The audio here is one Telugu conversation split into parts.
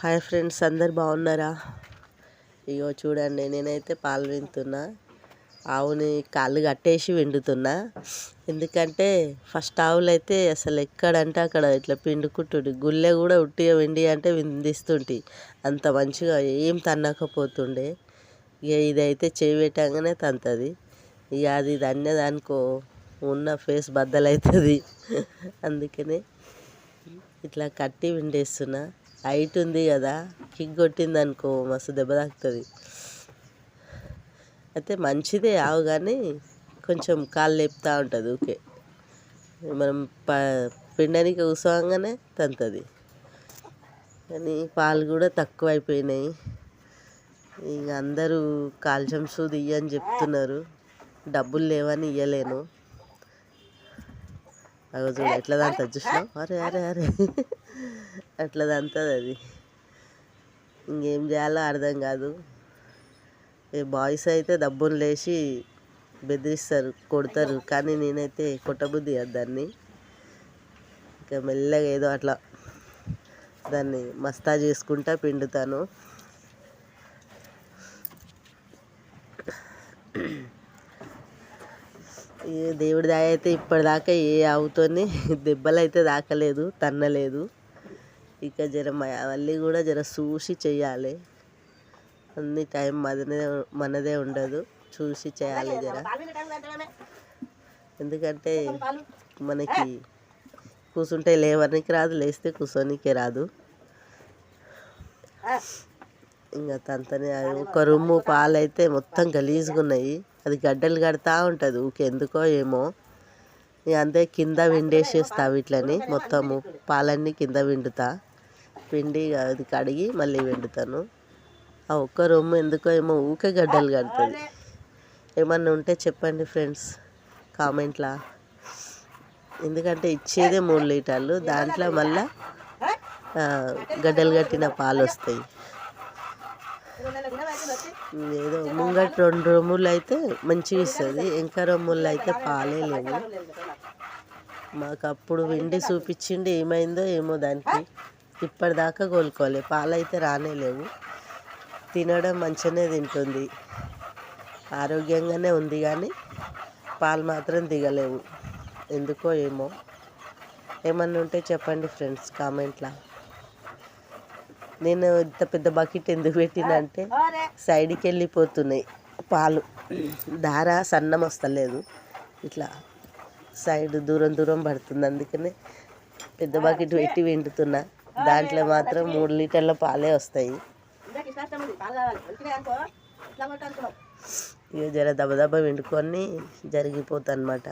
హాయ్ ఫ్రెండ్స్ అందరు బాగున్నారా? ఇగో చూడండి నేనైతే పాలు వింటున్నా. ఆవుని కాళ్ళు కట్టేసి వెండుతున్నా. ఎందుకంటే ఫస్ట్ ఆవులు అయితే అసలు ఎక్కడంటే అక్కడ ఇట్లా పిండుకుంటుండే. గుళ్ళె కూడా ఉట్టిగా విండి అంటే విందిస్తుంటి. అంత మంచిగా ఏం తన్నకపోతుండే. ఇక ఇదైతే చేయి పెట్టగానే తంతుంది. ఇక అది తన్నదనుకో ఉన్న ఫేస్ బద్దలవుతుంది అందుకనే ఇట్లా కట్టి విండేస్తున్నా. హైట్ ఉంది కదా కిక్ కొట్టింది అనుకో మస్తు దెబ్బ తాకుతుంది. అయితే మంచిదే ఆవు కానీ కొంచెం కాళ్ళు లేపుతూ ఉంటుంది ఓకే మనం ప పిండానికి కూర్చోగానే తంతుంది. కానీ పాలు కూడా తక్కువ అయిపోయినాయి ఇక అందరూ కాల్షియం సూది ఇయ్యని చెప్తున్నారు. డబ్బులు లేవని ఇయ్యలేను. అగో చూడు ఎట్లా దంతది చూసినావు? అరే అరే అరే. అట్లా దాంతది అది? ఇంకేం చేయాలో అర్థం కాదు. ఈ బాయ్స్ అయితే దబ్బును లేచి బెదిరిస్తారు కొడతారు కానీ నేనైతే కొట్టబుద్ధి కాదు దాన్ని. ఇంకా మెల్లగా ఏదో అట్లా దాన్ని మస్తా చేసుకుంటా పిండుతాను. దేవుడి దయ అయితే ఇప్పటిదాకా ఏ ఆవుతోని దెబ్బలు అయితే తాకలేదు తన్నలేదు. ఇక జర మళ్ళీ కూడా జర చూసి చెయ్యాలి. అన్ని టైం మనదే మనదే ఉండదు. చూసి చేయాలి జర. ఎందుకంటే మనకి కూర్చుంటే లేవడానికి రాదు లేస్తే కూర్చోనికే రాదు. ఇంకా తంతనే ఒక రొమ్ము పాలు అయితే మొత్తం గలీజ్గా ఉన్నాయి అది గడ్డలు కడతా ఉంటుంది ఊకెందుకో ఎందుకో ఏమో. అంతే కింద విండేసేస్తా వీటిని మొత్తము. పాలన్నీ కింద విండుతా. పిండి అది కడిగి మళ్ళీ విండుతాను. ఆ ఒక్క రొమ్ము ఎందుకో ఏమో ఊకే గడ్డలు కడుతుంది. ఏమన్నా ఉంటే చెప్పండి ఫ్రెండ్స్ కామెంట్లా. ఎందుకంటే ఇచ్చేదే మూడు లీటర్లు దాంట్లో మళ్ళా గడ్డలు కట్టిన పాలు వస్తాయి ఏదో ముంగట రెండు రొమ్ములు అయితే మంచిగా ఇస్తుంది. ఇంకా రొమ్ములు అయితే పాలే లేవు. మాకు అప్పుడు విండి చూపించిండి ఏమైందో ఏమో దానికి. ఇప్పటిదాకా కోలుకోలే పాలు అయితే రానే లేవు. తినడం మంచిగానే తింటుంది. ఆరోగ్యంగానే ఉంది కానీ పాలు మాత్రం దిగలేవు. ఎందుకో ఏమో. ఏమన్నా ఉంటే చెప్పండి ఫ్రెండ్స్ కామెంట్లో. నేను ఇంత పెద్ద బకెట్ ఎందుకు పెట్టినంటే సైడ్కి వెళ్ళిపోతున్నాయి పాలు. దార సన్నం వస్తలేదు. ఇట్లా సైడ్ దూరం దూరం పడుతుంది. అందుకనే పెద్ద బకెట్ పెట్టి వెంటుతున్నా. దాంట్లో మాత్రం మూడు లీటర్ల పాలే వస్తాయి. ఇక జర దబదబ వెండుకొని విండుకొని జరిగిపోతా అనమాట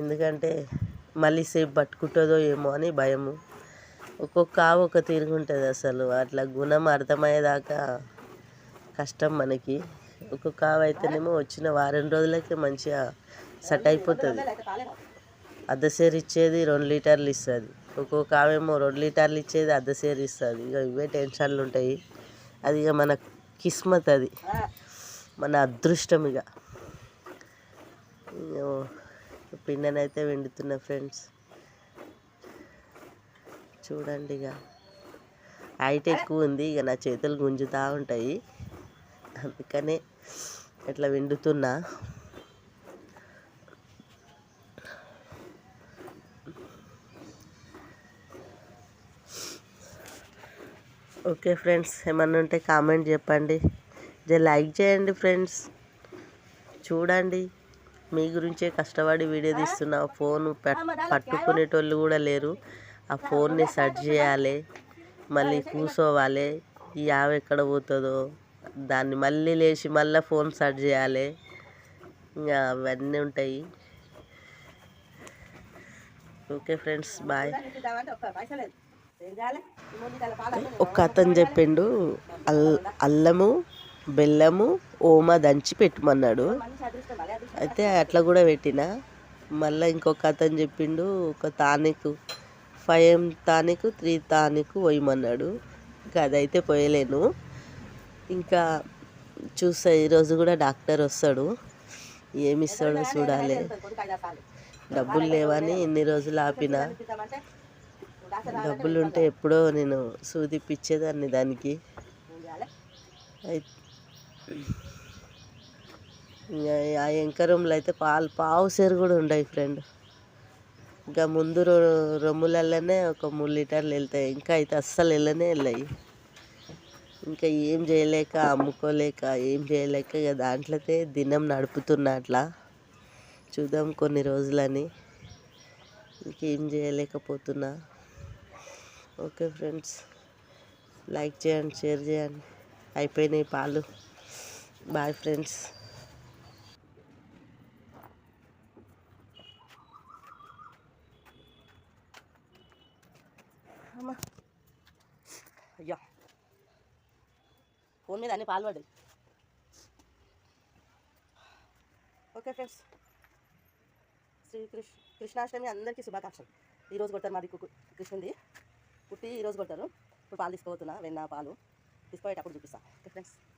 ఎందుకంటే మళ్ళీ సేపు పట్టుకుంటుందో ఏమో అని భయము. ఒక్కొక్క ఆవు ఒక తిరుగుంటుంది అసలు. అట్లా గుణం అర్థమయ్యేదాకా కష్టం మనకి. ఒక్కొక్క ఆవు అయితేనేమో వచ్చిన వారం రోజులకే మంచిగా సెట్ అయిపోతుంది. అర్ధసేరు ఇచ్చేది రెండు లీటర్లు ఇస్తుంది. ఒక్కొక్క ఆవేమో రెండు లీటర్లు ఇచ్చేది అర్ధసేరు ఇస్తుంది. ఇక ఇవే టెన్షన్లు ఉంటాయి. అది ఇక మన కిస్మత్ అది. మన అదృష్టం ఇక ఇగో పిండనైతే వెండుతున్నా ఫ్రెండ్స్. చూడండి ఇక. హైట్ ఎక్కువ ఉంది ఇక నా చేతులు గుంజుతూ ఉంటాయి. అందుకనే ఇట్లా విండుతున్నా. ఓకే ఫ్రెండ్స్ ఏమన్నా ఉంటే కామెంట్ చెప్పండి. జర లైక్ చేయండి ఫ్రెండ్స్. చూడండి మీ గురించే కష్టపడి వీడియో తీస్తున్నా. ఫోన్ పట్టుకునేటోళ్ళు కూడా లేరు. ఆ ఫోన్ని సెట్ చేయాలి మళ్ళీ కూర్చోవాలి ఈ ఆవు ఎక్కడ పోతుందో. దాన్ని మళ్ళీ లేచి మళ్ళీ ఫోన్ సెట్ చేయాలి. ఇంకా అవన్నీ ఉంటాయి. Okay friends bye. ఒక అతను చెప్పిండు అల్ అల్లము బెల్లము ఓమ దంచి పెట్టమన్నాడు. అయితే అట్లా కూడా పెట్టిన. మళ్ళీ ఇంకొక అతను చెప్పిండు ఒక తానికు. Five తానికు three తానికు పోయమన్నాడు. ఇంకా అదైతే పోయలేను. ఇంకా చూస్తా ఈరోజు కూడా డాక్టర్ వస్తాడు. ఏమి ఇస్తాడో చూడాలి. డబ్బులు లేవని ఇన్ని రోజులు ఆపిన. డబ్బులు ఉంటే ఎప్పుడో నేను సూదిప్పించేదాన్ని దానికి. ఇంకా ఆ ఎంక అయితే పాలు పావు సేరు కూడా ఉండవు ఫ్రెండ్. ఇంకా ముందు రొ- రొమ్ములలోనే ఒక మూడు లీటర్లు వెళ్తాయి. ఇంకా అయితే అస్సలు వెళ్ళనే వెళ్ళాయి. ఇంకా ఏం చేయలేక అమ్ముకోలేక ఏం చేయలేక ఇక దాంట్లోతే దినం నడుపుతున్నా అట్లా. చూద్దాం కొన్ని రోజులని. ఇంకేం చేయలేకపోతున్నా. Okay friends. లైక్ చేయండి షేర్ చేయండి. అయిపోయినాయి పాలు. Bye friends. అమ్మా. అయ్యా. ఫోన్ మీద అన్ని పాలు పడ్డాయి. Okay friends. శ్రీ కృష్ణ కృష్ణాష్టమి అందరికీ శుభాకాంక్షలు. ఈరోజు కొడతారు మాది కు- కృష్ణుంది. పుట్టి ఈరోజు కొడతారు. ఇప్పుడు పాలు తీసుకోబోతున్నా వెన్న పాలు. తీసుకోయేటప్పుడు చూపిస్తాను ఓకే ఫ్రెండ్స్.